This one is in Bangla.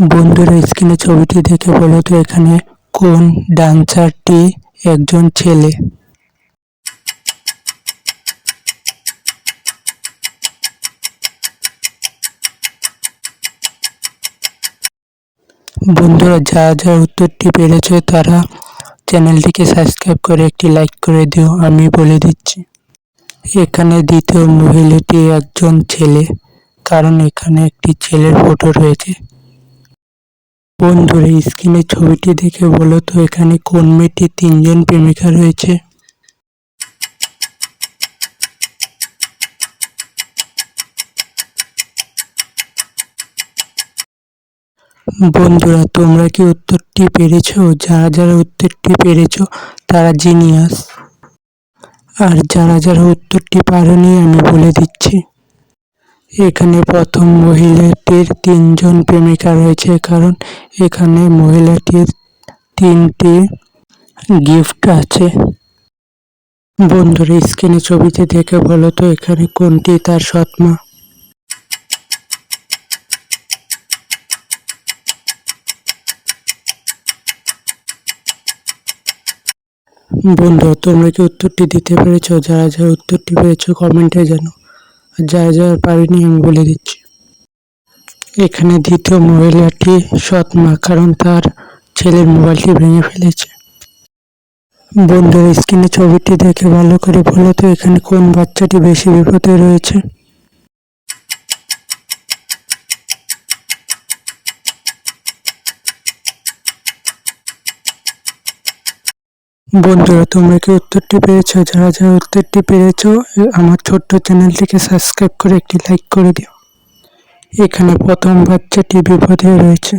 বন্ধুরা, স্ক্রিনে ছবিটি দেখে বলো তো, এখানে কোন ডান্সারটি একজন ছেলে? বন্ধুরা, যা যা উত্তরটি পেরেছে তারা চ্যানেলটিকে সাবস্ক্রাইব করে একটি লাইক করে দিও, আমি বলে দিচ্ছি। এখানে দ্বিতীয় মহিলাটি একজন ছেলে, কারণ এখানে একটি ছেলের ফটো রয়েছে। বন্ধুরা স্ক্রিনে ছবিটি দেখে বলো তো এখানে কোন মেয়েটি তিনজন প্রেমিকা রয়েছে? বন্ধুরা, তোমরা কি উত্তরটি পেরেছ? যারা যারা উত্তরটি পেরেছ, তারা জিনিয়াস। আর যারা যারা উত্তরটি পারেনি, আমি বলে দিচ্ছি। এখানে প্রথম মহিলাটির তিনজন প্রেমিকা রয়েছে, কারণ এখানে মহিলাটির তিনটি গিফট আছে। বন্ধুরা, স্ক্রিনে ছবিতে দেখে বলো তো, এখানে কোনটি তার সৎমা? বন্ধু তোমরা কি উত্তরটি দিতে পেরেছ? যারা যারা উত্তরটি পেরেছ কমেন্টে জানো। যারা যারা পারিনি আমি বলে দিচ্ছি। এখানে দ্বিতীয় মহিলাটি সৎ মা, কারণ তার ছেলের মোবাইলটি ভেঙে ফেলেছে। বন্ধুর স্ক্রিনে ছবিটি দেখে ভালো করে বলতো এখানে কোন বাচ্চাটি বেশি বিপদে রয়েছে? বন্ধুরা, তোমরা কি উত্তরটি পেরেছ যারা যারা উত্তরটি পেরেছ আমার ছোট্ট চ্যানেলটিকে সাবস্ক্রাইব করে একটি লাইক করে দিও। এখানে প্রথম বাচ্চাটি বিপদে রয়েছে।